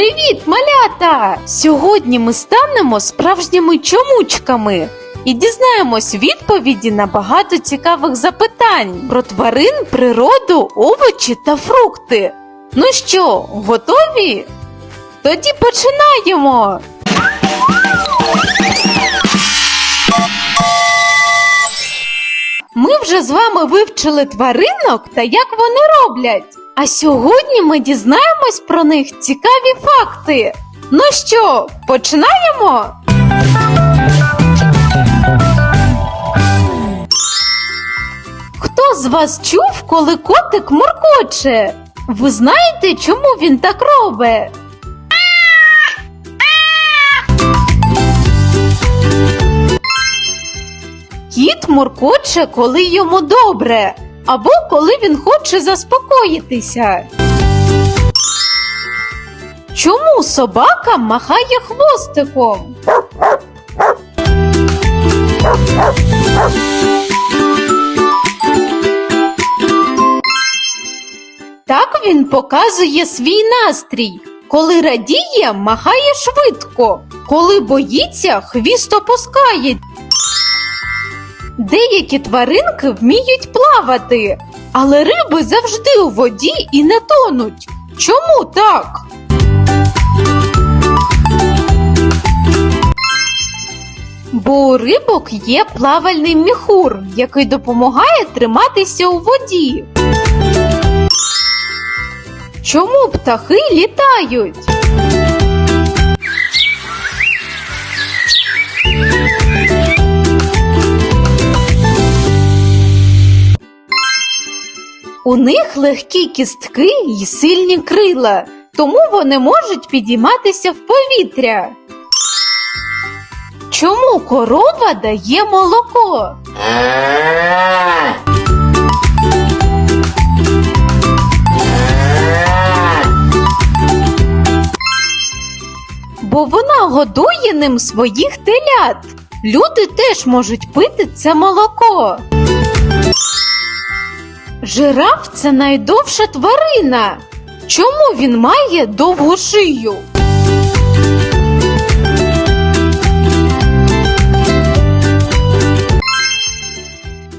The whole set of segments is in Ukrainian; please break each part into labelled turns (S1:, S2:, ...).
S1: Привіт, малята! Сьогодні ми станемо справжніми чомучками і дізнаємось відповіді на багато цікавих запитань про тварин, природу, овочі та фрукти. Ну що, готові? Тоді починаємо! Ми вже з вами вивчили тваринок та як вони роблять. А сьогодні ми дізнаємось про них цікаві факти. Ну що, починаємо? Хто з вас чув, коли котик моркоче? Ви знаєте, чому він так робить? Кіт муркоче, коли йому добре, або коли він хоче заспокоїтися. Чому собака махає хвостиком? Так він показує свій настрій. Коли радіє, махає швидко. Коли боїться, хвіст опускає. Деякі тваринки вміють плавати, але риби завжди у воді і не тонуть. Чому так? Бо у рибок є плавальний міхур, який допомагає триматися у воді. Чому птахи літають? У них легкі кістки й сильні крила, тому вони можуть підійматися в повітря. Чому корова дає молоко? Бо вона годує ним своїх телят. Люди теж можуть пити це молоко. Жираф це найдовша тварина. Чому він має довгу шию?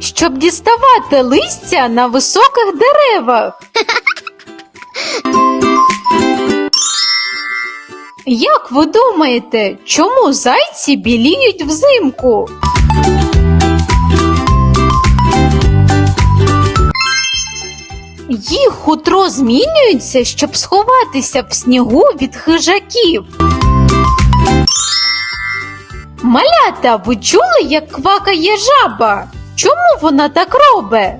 S1: Щоб діставати листя на високих деревах. Як ви думаєте, чому зайці біліють взимку? Їх хутро змінюється, щоб сховатися в снігу від хижаків. Малята, ви чули, як квакає жаба? Чому вона так робить?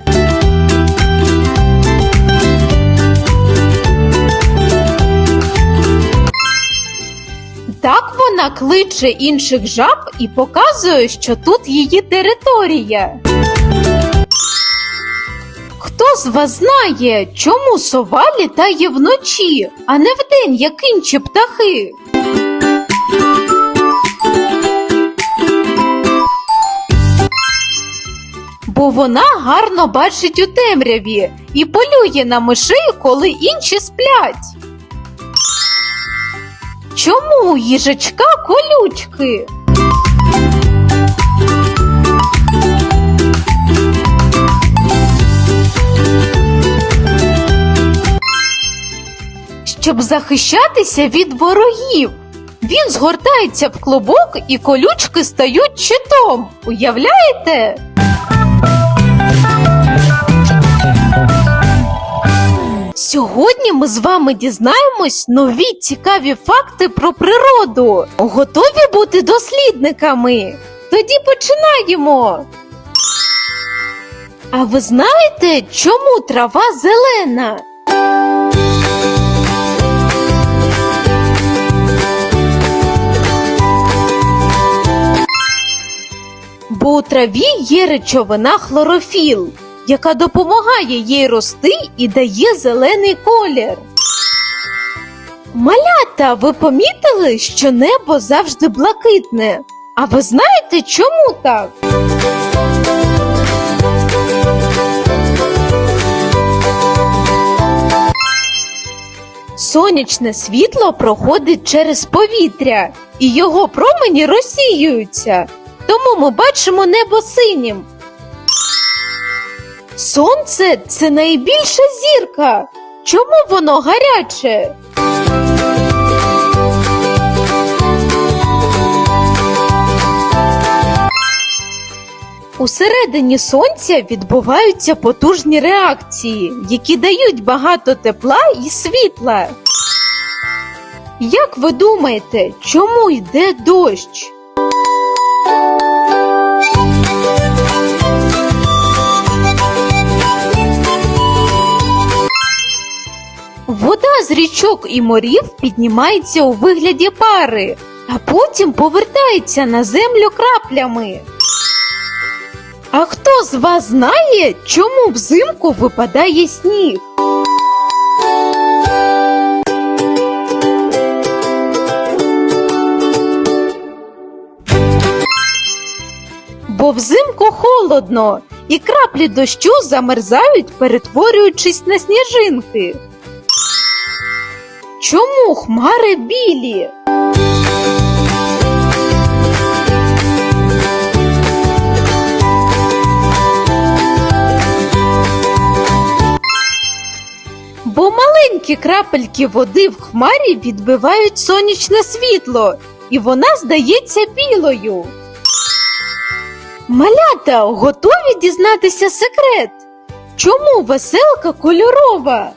S1: Так вона кличе інших жаб і показує, що тут її територія. Хто з вас знає, чому сова літає вночі, а не вдень, як інші птахи? Бо вона гарно бачить у темряві і полює на мишей, коли інші сплять. Чому їжачка колючки? Щоб захищатися від ворогів. Він згортається в клубок і колючки стають щитом. Уявляєте? Сьогодні ми з вами дізнаємось нові цікаві факти про природу. Готові бути дослідниками? Тоді починаємо. А ви знаєте, чому трава зелена? У траві є речовина хлорофіл, яка допомагає їй рости і дає зелений колір. Малята, ви помітили, що небо завжди блакитне? А ви знаєте, чому так? Сонячне світло проходить через повітря, і його промені розсіюються. Тому ми бачимо небо синім. Сонце це найбільша зірка. Чому воно гаряче? Усередині сонця відбуваються потужні реакції, які дають багато тепла і світла. Як ви думаєте, чому йде дощ? Вода з річок і морів піднімається у вигляді пари, а потім повертається на землю краплями. А хто з вас знає, чому взимку випадає сніг? Бо взимку холодно, і краплі дощу замерзають, перетворюючись на сніжинки. Чому хмари білі? Бо маленькі крапельки води в хмарі відбивають сонячне світло, і вона здається білою. Малята готові дізнатися секрет? Чому веселка кольорова?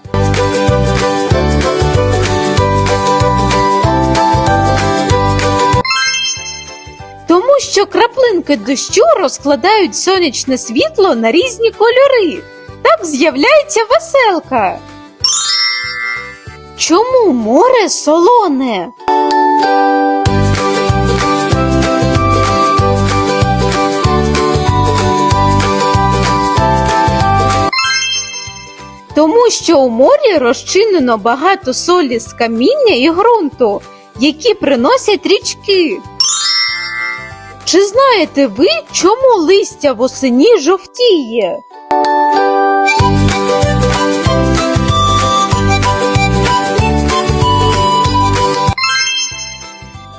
S1: Тому що краплинки дощу розкладають сонячне світло на різні кольори. Так з'являється веселка. Чому море солоне? Тому що у морі розчинено багато солі з каміння і ґрунту, які приносять річки. Чи знаєте ви, чому листя восені жовтіє?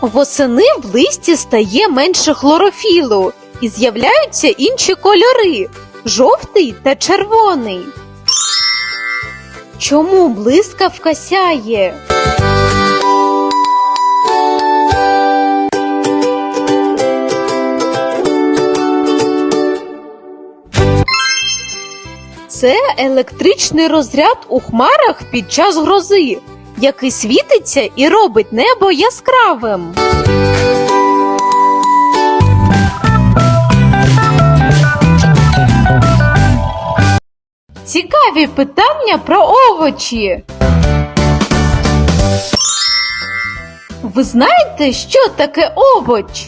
S1: Восени в листі стає менше хлорофілу і з'являються інші кольори жовтий та червоний. Чому блискавка сяє? Це електричний розряд у хмарах під час грози, який світиться і робить небо яскравим. Цікаві питання про овочі. Ви знаєте, що таке овоч?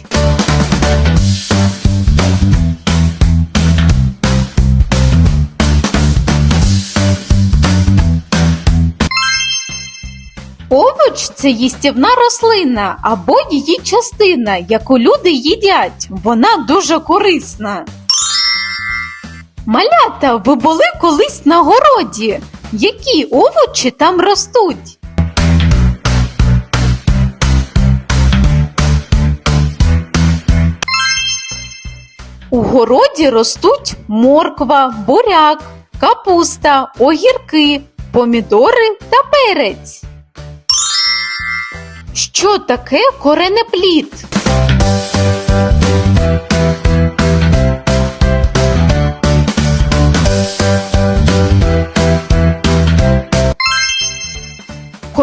S1: Овоч це їстівна рослина або її частина, яку люди їдять. Вона дуже корисна. Малята, ви були колись на городі? Які овочі там ростуть? У городі ростуть морква, буряк, капуста, огірки, помідори та перець. Що таке коренеплід?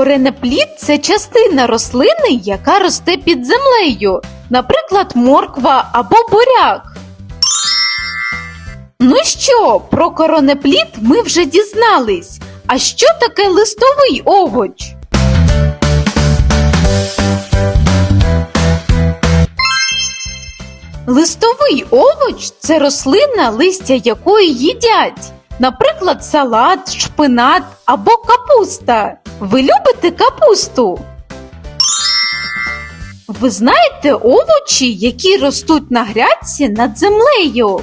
S1: Коренеплід це частина рослини, яка росте під землею, наприклад, морква або буряк. Ну що, про коронеплід ми вже дізнались. А що таке листовий овоч? Листовий овоч це рослина, листя якої їдять. Наприклад, салат, шпинат або капуста. Ви любите капусту? Ви знаєте овочі, які ростуть на грядці над землею?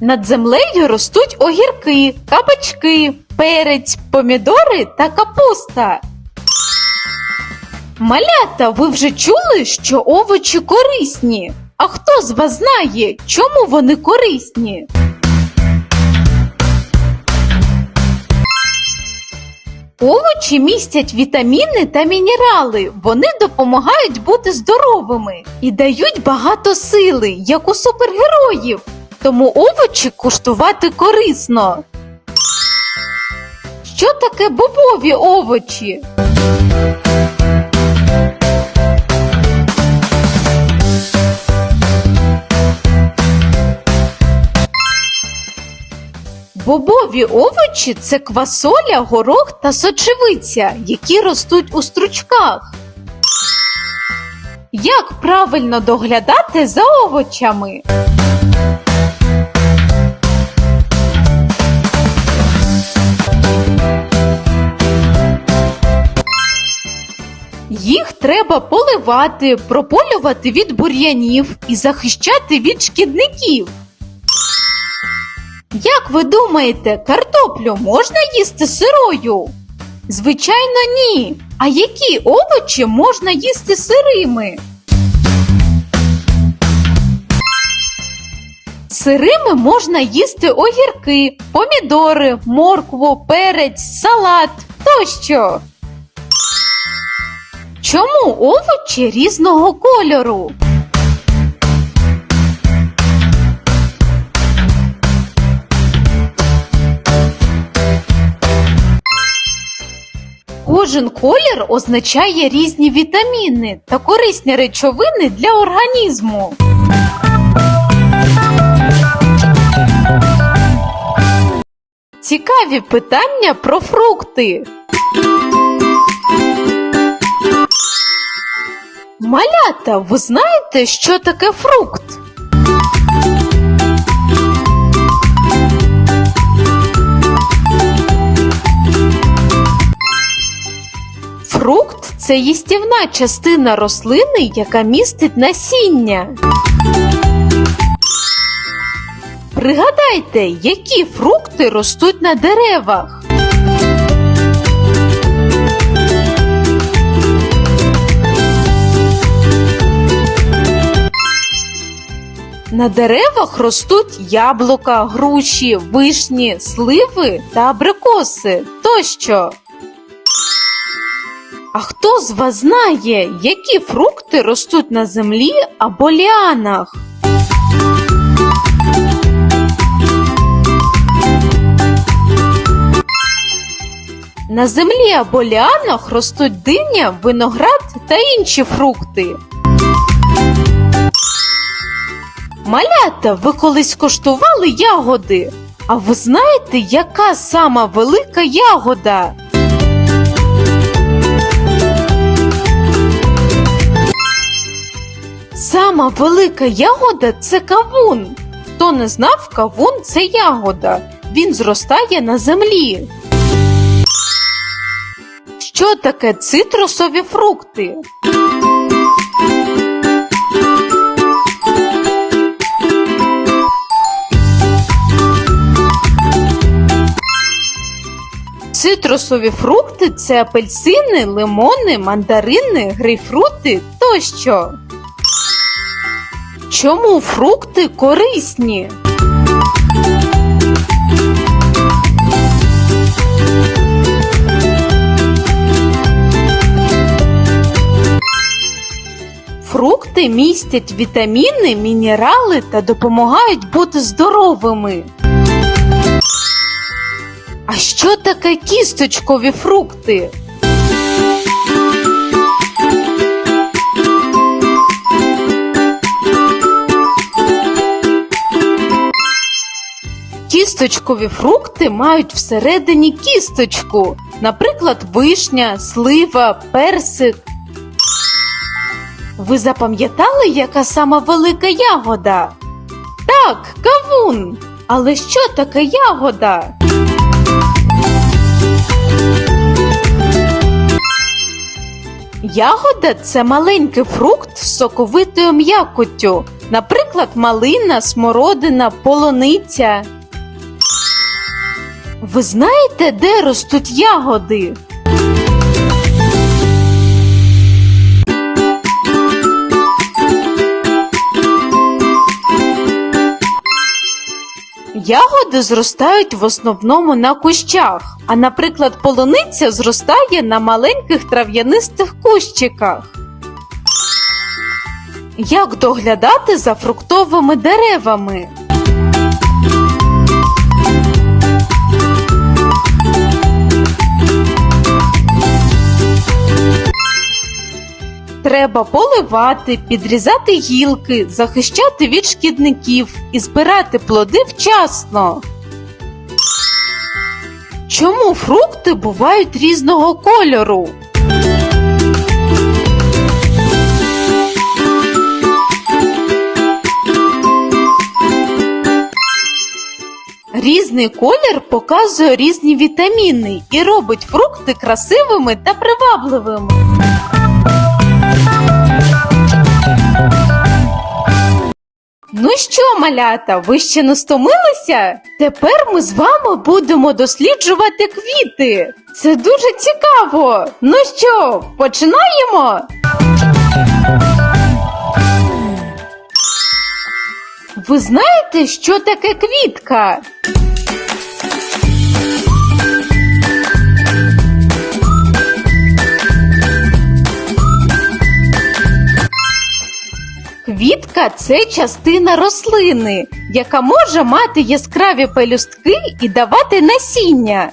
S1: Над землею ростуть огірки, кабачки, перець, помідори та капуста. Малята, ви вже чули, що овочі корисні? А хто з вас знає, чому вони корисні? Овочі містять вітаміни та мінерали. Вони допомагають бути здоровими і дають багато сили, як у супергероїв. Тому овочі куштувати корисно. Що таке бобові овочі? Бобові овочі це квасоля, горох та сочевиця, які ростуть у стручках. Як правильно доглядати за овочами? Їх треба поливати, прополювати від бур'янів і захищати від шкідників. Як ви думаєте, картоплю можна їсти сирою? Звичайно, ні. А які овочі можна їсти сирими? Сирими можна їсти огірки, помідори, моркву, перець, салат тощо. Чому овочі різного кольору? Кожен колір означає різні вітаміни та корисні речовини для організму. Цікаві питання про фрукти. Малята, ви знаєте, що таке фрукт? Фрукт це їстівна частина рослини, яка містить насіння. Пригадайте, які фрукти ростуть на деревах. На деревах ростуть яблука, груші, вишні, сливи та абрикоси тощо. А хто з вас знає, які фрукти ростуть на землі або ліанах? На землі або ліанах ростуть диня, виноград та інші фрукти. Малята, ви колись коштували ягоди? А ви знаєте, яка сама велика ягода? Сама велика ягода це кавун. Хто не знав, кавун це ягода. Він зростає на землі. Що таке цитрусові фрукти? Цитрусові фрукти це апельсини, лимони, мандарини, грейпфрути тощо. Чому фрукти корисні? Фрукти містять вітаміни, мінерали та допомагають бути здоровими. А що таке кісточкові фрукти? Кісточкові фрукти мають всередині кісточку, наприклад, вишня, слива, персик. Ви запам'ятали, яка сама велика ягода? Так, кавун. Але що таке ягода? Ягода це маленький фрукт з соковитою м'якоттю. наприклад, малина, смородина, полониця. Ви знаєте, де ростуть ягоди? Ягоди зростають в основному на кущах, а, наприклад, полуниця зростає на маленьких трав'янистих кущиках. Як доглядати за фруктовими деревами? Треба поливати, підрізати гілки, захищати від шкідників і збирати плоди вчасно. Чому фрукти бувають різного кольору? Різний колір показує різні вітаміни і робить фрукти красивими та привабливими. Ну що, малята, ви ще не стомилися? Тепер ми з вами будемо досліджувати квіти. Це дуже цікаво. Ну що, починаємо? Ви знаєте, що таке квітка? Квітка це частина рослини, яка може мати яскраві пелюстки і давати насіння.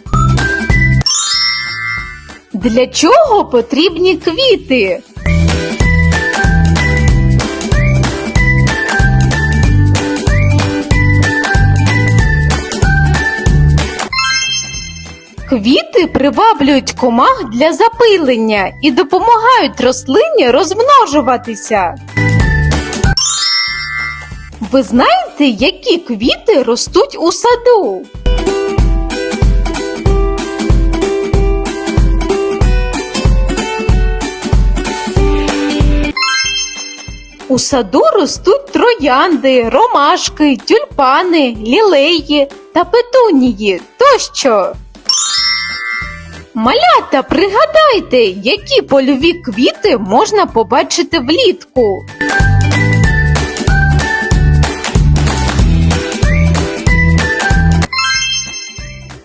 S1: Для чого потрібні квіти? Квіти приваблюють комах для запилення і допомагають рослині розмножуватися. Ви знаєте, які квіти ростуть у саду? У саду ростуть троянди, ромашки, тюльпани, лілеї та петунії тощо. Малята, пригадайте, які польові квіти можна побачити влітку.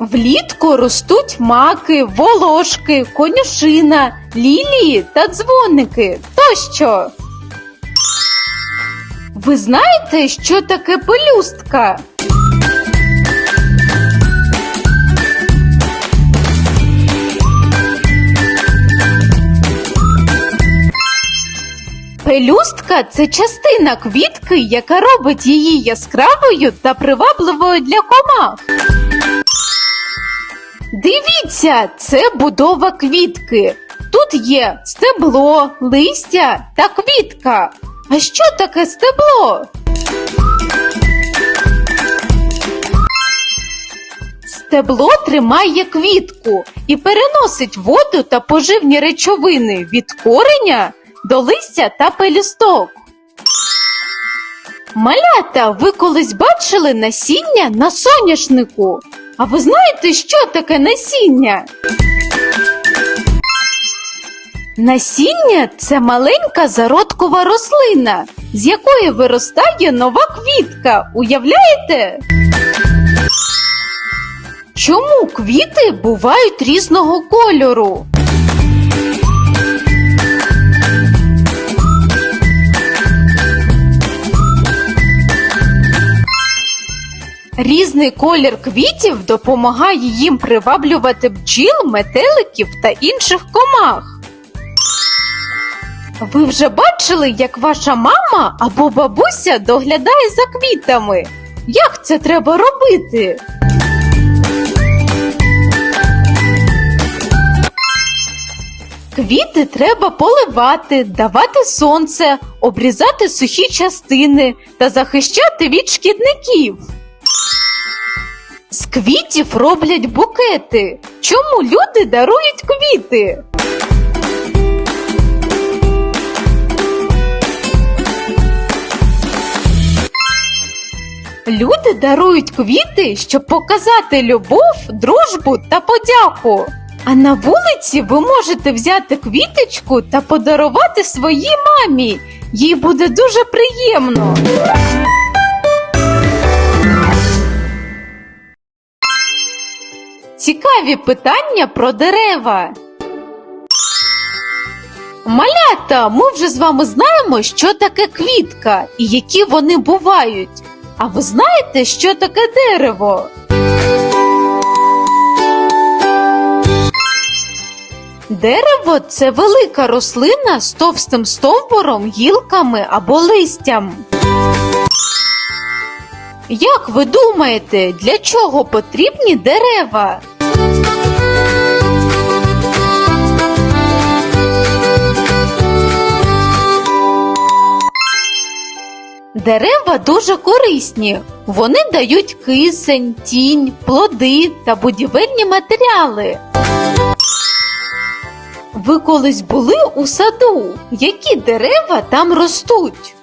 S1: Влітку ростуть маки, волошки, конюшина, лілії та дзвоники тощо. Ви знаєте, що таке пелюстка? Пелюстка це частина квітки, яка робить її яскравою та привабливою для комах. Дивіться, це будова квітки. Тут є стебло, листя та квітка. А що таке стебло? Стебло тримає квітку і переносить воду та поживні речовини від кореня до листя та пелюсток. Малята, ви колись бачили насіння на соняшнику? А ви знаєте, що таке насіння? Насіння це маленька зародкова рослина, з якої виростає нова квітка. Уявляєте? Чому квіти бувають різного кольору? Різний колір квітів допомагає їм приваблювати бджіл, метеликів та інших комах. Ви вже бачили, як ваша мама або бабуся доглядає за квітами? Як це треба робити? Квіти треба поливати, давати сонце, обрізати сухі частини та захищати від шкідників. З квітів роблять букети. Чому люди дарують квіти? Люди дарують квіти, щоб показати любов, дружбу та подяку. А на вулиці ви можете взяти квіточку та подарувати своїй мамі. Їй буде дуже приємно. Цікаві питання про дерева. Малята, ми вже з вами знаємо, що таке квітка і які вони бувають. А ви знаєте, що таке дерево? Дерево це велика рослина з товстим стовбуром, гілками або листям. Як ви думаєте, для чого потрібні дерева? Дерева дуже корисні. Вони дають кисень, тінь, плоди та будівельні матеріали. Ви колись були у саду? Які дерева там ростуть?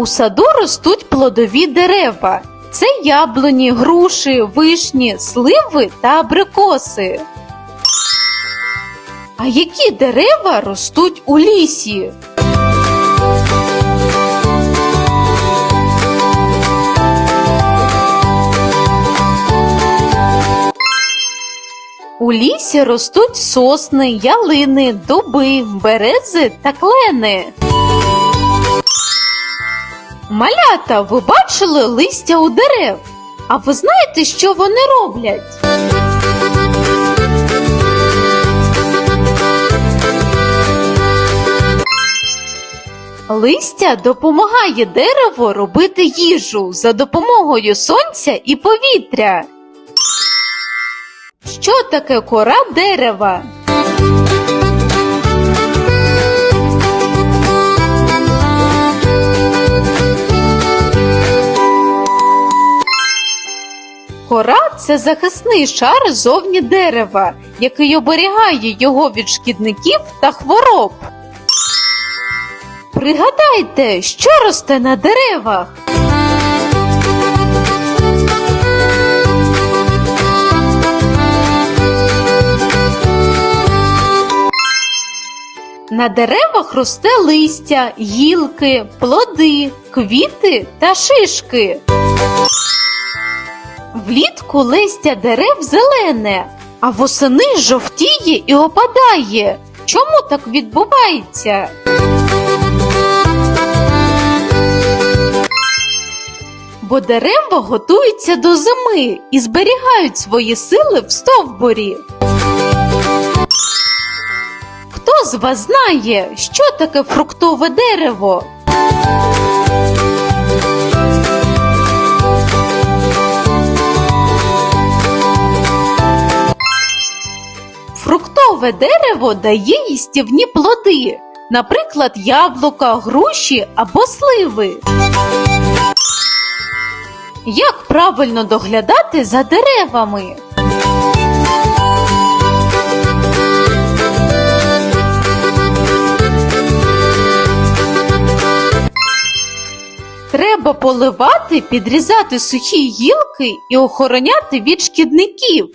S1: У саду ростуть плодові дерева. Це яблуні, груші, вишні, сливи та абрикоси. А які дерева ростуть у лісі? У лісі ростуть сосни, ялини, дуби, берези та клени. Малята, ви бачили листя у дерев? А ви знаєте, що вони роблять? Листя допомагає дереву робити їжу за допомогою сонця і повітря. Що таке кора дерева? Кора це захисний шар зовні дерева, який оберігає його від шкідників та хвороб. Пригадайте, що росте на деревах. На деревах росте листя, гілки, плоди, квіти та шишки. Влітку листя дерев зелене, а восени жовтіє і опадає. Чому так відбувається? Бо дерева готуються до зими і зберігають свої сили в стовбурі. Хто з вас знає, що таке фруктове дерево? Фруктове дерево дає їстівні плоди, наприклад, яблука, груші або сливи. Як правильно доглядати за деревами? Треба поливати, підрізати сухі гілки і охороняти від шкідників.